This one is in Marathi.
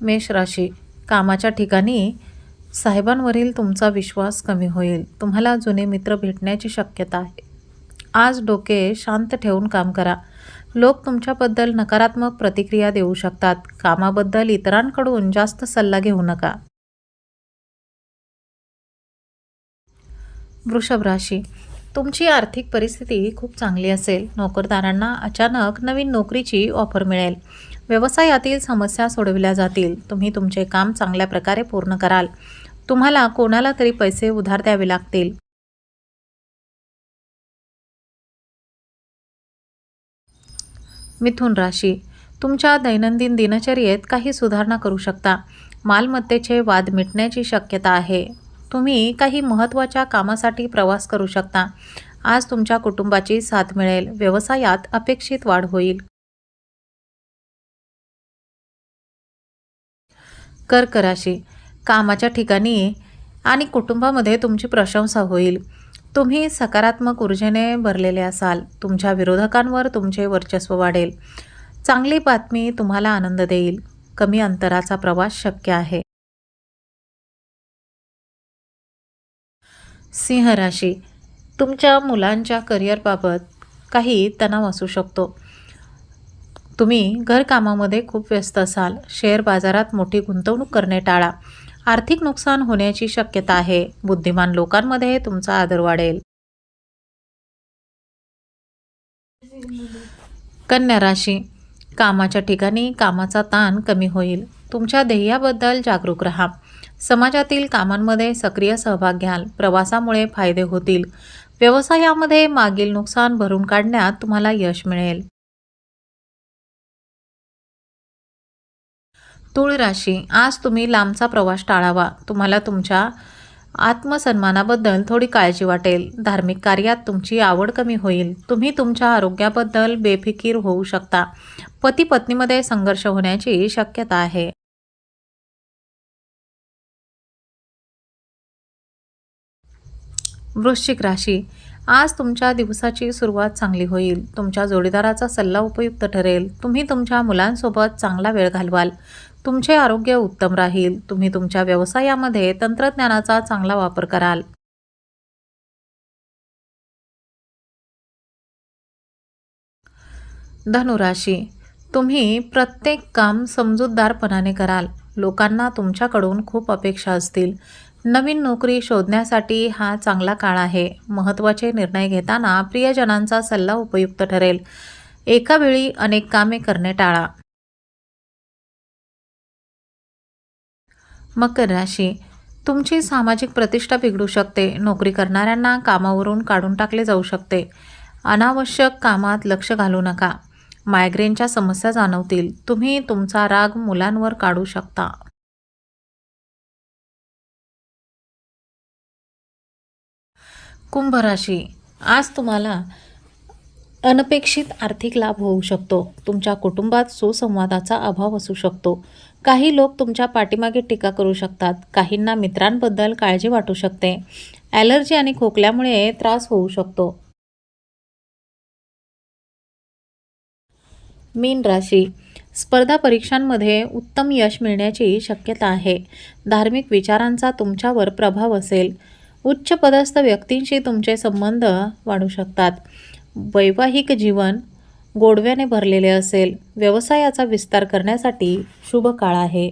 मेष राशी कामाच्या ठिकाणी साहेबांवरील तुमचा विश्वास कमी होईल. तुम्हाला जुने मित्र भेटण्याची शक्यता आहे. आज डोके शांत ठेवून काम करा. लोक तुमच्याबद्दल नकारात्मक प्रतिक्रिया देऊ शकतात. कामाबद्दल इतरांकडून जास्त सल्ला घेऊ नका. वृषभ राशी. तुमची आर्थिक परिस्थिती खूप चांगली असेल. नोकरदारांना अचानक नवीन नोकरीची ऑफर मिळेल. व्यवसायातील समस्या सोडविल्या जातील. तुम्ही तुमचे काम चांगल्या प्रकारे पूर्ण कराल. तुम्हाला कोणाला तरी पैसे उधार द्यावे लागतील. मिथुन राशी. तुमच्या दैनंदिन दिनचर्येत काही सुधारणा करू शकता. मालमत्तेचे वाद मिटण्याची शक्यता आहे. तुम्ही काही महत्त्वाच्या कामासाठी प्रवास करू शकता. आज तुमच्या कुटुंबाची साथ मिळेल. व्यवसायात अपेक्षित वाढ होईल. कर्कराशी कामाच्या ठिकाणी आणि कुटुंबामध्ये तुमची प्रशंसा होईल. तुम्ही सकारात्मक ऊर्जेने भरलेले असाल. तुमच्या विरोधकांवर तुमचे वर्चस्व वाढेल. चांगली बातमी तुम्हाला आनंद देईल. कमी अंतराचा प्रवास शक्य आहे. सिंह राशी. तुमच्या मुलांच्या करिअरबाबत काही तणाव असू शकतो. तुम्ही घरकामामध्ये खूप व्यस्त असाल. शेअर बाजारात मोठी गुंतवणूक करणे टाळा. आर्थिक नुकसान होण्याची शक्यता आहे. बुद्धिमान लोकांमध्ये तुमचा आदर वाढेल. कन्या राशी. कामाच्या ठिकाणी कामाचा ताण कमी होईल. तुमच्या ध्येयाबद्दल जागरूक राहा. समाजातील कामांमध्ये सक्रिय सहभाग घ्याल. प्रवासामुळे फायदे होतील. व्यवसायामध्ये मागील नुकसान भरून काढण्यात तुम्हाला यश मिळेल. तुळ राशी. आज तुम्ही लांबचा प्रवास टाळावा. तुम्हाला तुमच्या आत्मसन्मानाबद्दल थोडी काळजी वाटेल. धार्मिक कार्यात तुमची आवड कमी होईल. तुम्ही तुमच्या आरोग्याबद्दल बेफिकीर होऊ शकता. पती पत्नीमध्ये संघर्ष होण्याची शक्यता आहे. वृश्चिक राशी. आज तुमच्या दिवसाची सुरुवात चांगली होईल. तुमच्या जोडीदाराचा सल्ला उपयुक्त ठरेल. तुम्ही तुमच्या मुलांसोबत चांगला वेळ घालवाल. तुमचे आरोग्य उत्तम राहील. तुम्ही तुमच्या व्यवसायामध्ये तंत्रज्ञानाचा चांगला वापर कराल. धनुराशी तुम्ही प्रत्येक काम समजूतदारपणाने कराल. लोकांना तुमच्याकडून खूप अपेक्षा असतील. नवीन नोकरी शोधण्यासाठी हा चांगला काळ आहे. महत्त्वाचे निर्णय घेताना प्रियजनांचा सल्ला उपयुक्त ठरेल. एका वेळी अनेक कामे करणे टाळा. मकर राशी. तुमची सामाजिक प्रतिष्ठा बिघडू शकते. नोकरी करणाऱ्यांना कामावरून काढून टाकले जाऊ शकते. अनावश्यक कामात लक्ष घालू नका. मायग्रेनच्या समस्या जाणवतील. तुम्ही तुमचा राग मुलांवर काढू शकता. कुंभ राशी. आज तुम्हाला अनपेक्षित आर्थिक लाभ होऊ शकतो. तुमच्या कुटुंबात सुसंवादाचा अभाव असू शकतो. काही लोक तुमच्या पाठीमागे टीका करू शकतात. काहींना मित्रांबद्दल काळजी वाटू शकते. ॲलर्जी आणि खोकल्यामुळे त्रास होऊ शकतो. मीन राशी. स्पर्धा परीक्षांमध्ये उत्तम यश मिळण्याची शक्यता आहे. धार्मिक विचारांचा तुमच्यावर प्रभाव असेल. उच्च पदस्थ व्यक्तींशी तुमचे संबंध वाढू शकतात. वैवाहिक जीवन गोडव्याने भरलेले असेल व्यवसायाचा विस्तार करण्यासाठी शुभ काळ आहे.